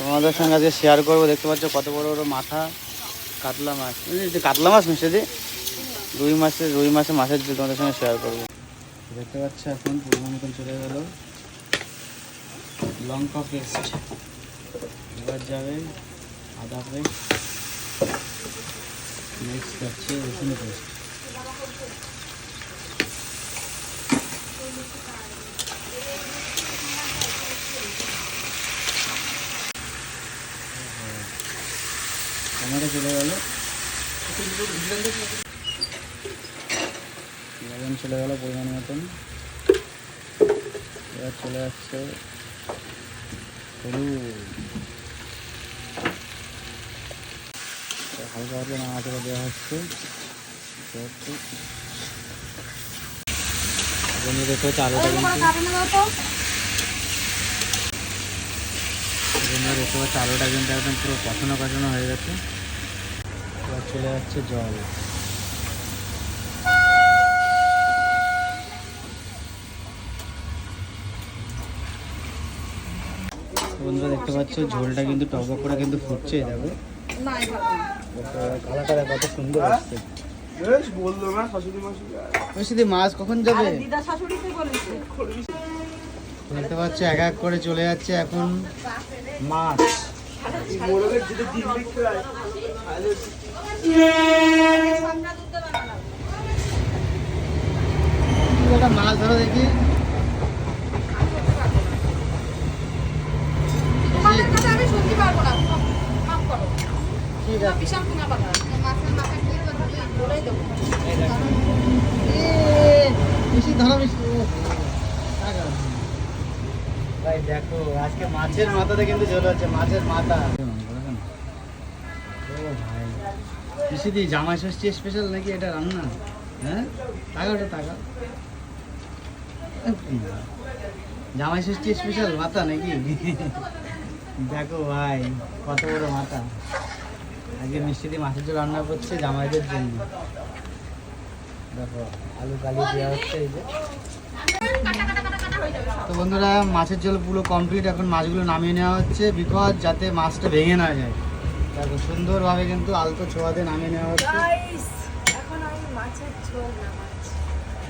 তোমাদের সঙ্গে আজকে শেয়ার করব। দেখতে পাচ্ছ কত বড় বড় মাথা। কাতলা মাছ। কাতলা মাছ মিশে দি। রুই মাছের রুই মাছের মাছের ঝোল তোমাদের সঙ্গে শেয়ার করব। দেখতে পাচ্ছ এখন পরিমাণ মতন চলে গেল। লঙ্কা পেস্ট এবার যাবে আদা পেস্ট নেক্সট যাচ্ছে রসুন পেস্ট টমেটো চলে গেল। লবণ চলে গেল পরিমাণ মতন। এবার চলে আসছে হলুদ। হালকা হালকা নাড়াচাড়া দেওয়া হচ্ছে। বন্ধু দেখতে হচ্ছে আলুটা কিন্তু বন্ধু দেখতে পাচ্ছি আলুটা কিন্তু একদম পুরো কষানো কষানো হয়ে গেছে। চলে যাচ্ছে জল। বন্ধুরা দেখতে পাচ্ছ ঝোলটা কিন্তু টক করে কিন্তু ফুটছে দেখো। কালারটা কত সুন্দর আসছে। মাছ কখন যাবে? দিদা শাশুড়িতে বলেছে। দেখতে পাচ্ছ এক এক করে চলে যাচ্ছে এখন মাছ। হয় মাছ ধরো দেখি তোমাদের কাছে আমি শুনতে পারব না মাফ করো ঠিক আছে বিশাল পুনা পাতা মাছের মাথা দিয়ে তো বলেই দেবো এই দেখো। এ, মিষ্টি ধরো মিষ্টি ও, টাকা। ভাই দেখো, আজকে মাছের মাথাতে কিন্তু ঝোল হচ্ছে, মাছের মাথা। ও ভাই। মিষ্টি দি, জামাই ষষ্ঠী স্পেশাল নাকি এটা রান্না? হ্যাঁ? টাকা ওটা টাকা জামাই ষষ্ঠী স্পেশাল মাথা নাকি? দেখো ভাই, কত বড় মাথা। আজকে মিষ্টি দিয়ে মাছের ঝোল রান্না করছে জামাইদের জন্য। দেখো, আলু কালি দেওয়া হচ্ছে এই যে। তো বন্ধুরা মাছের ঝোল পুরো কমপ্লিট এখন মাছগুলো নামিয়ে নেওয়া হচ্ছে বিকজ যাতে মাছটা ভেঙে না যায়। দেখো সুন্দরভাবে কিন্তু আলতো ছোঁয়াতে নামিয়ে নেওয়া হচ্ছে। গাইস এখন আমি মাছের ঝোল নামাচ্ছি।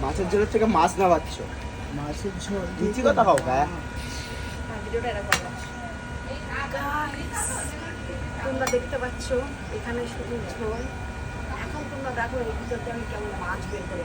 মাছের ঝোলের থেকে মাছ না পাচ্ছ মাছের ঝোল মিথ্যি কথা গায়ে হ্যাঁ? গাইস তোমরা দেখতে পাচ্ছ এখানে শুধু ঝোল। এখন তোমরা দেখো এর ভিতরতে আমি কেমন মাছ বের করে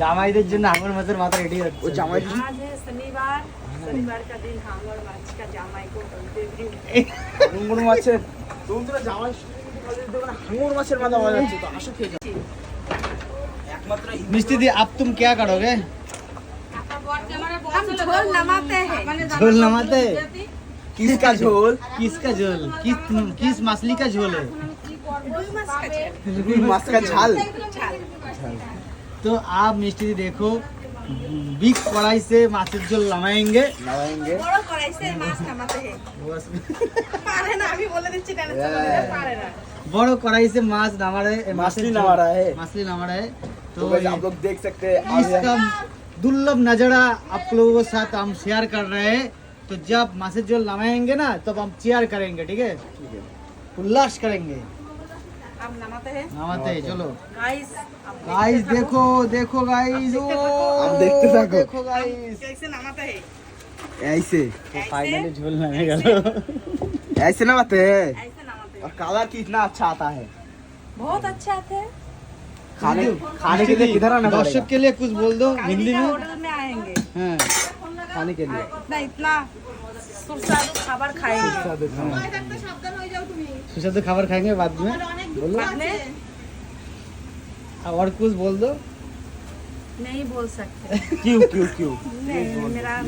জামাইদের জন্য আঙুর মাছের মাথা রেডি হচ্ছে ও জামাই आज है शनिवार शनिवार का दिन हांगर माछ का जामाई को डिलीवरी হাঙর মাছের তুমি তোরা জামাই হাঙর মাছের মাথা পাওয়া যাচ্ছে তো আসো খেয়ে যাও একমাত্র मिस्टी दी अब तुम क्या करोगे हम झोल नमाते हैं झोल नमाते কিসকা ঝোল किसका झोल किस किस मछली का झोल है रुई माछ का झोल রুই মাছ কা ঝাল झाल तो आप मिस्त्री देखो बिग कड़ाई से माछर झोल নামাएँगे নামাएँगे বড় কড়াই সে মাছ নামাতে হে। পারে না আমি বলে দিচ্ছি না পারে না। বড় कड़ाई से माछ नामा रहे मछली नामा रहा है मछली नामा रहा है तो, तो आप लोग देख सकते हैं इसका दुर्लभ नज़ारा आप लोगों के साथ हम शेयर कर रहे हैं तो जब मासे जो नामाएँगे ना तब हम चेयर करेंगे ठीक है उल्लास करेंगे हम नमाते हैं नमाते हैं चलो गाइस गाइस देखो देखो गाइस ओ अब देखते থাকো। देखो गाइस कैसे नमाते हैं ऐसे फाइनली झोल नमे गल ऐसे नमाते हैं ऐसे नमाते हैं और कलर कितना अच्छा आता है बहुत अच्छा थे खाने खाने के लिए किधर आना दर्शक पड़ेगा के लिए कुछ बोल दो हिंदी में होटल में आएंगे हाँ खाने के लिए इतना इतना सुस्वादु খাবার खाएंगे सुशांत खाबर खाएंगे बाद में बोलो बाद में और कुछ बोल दो। नहीं बोल सकते। क्यों क्यों क्यों? नहीं मेरा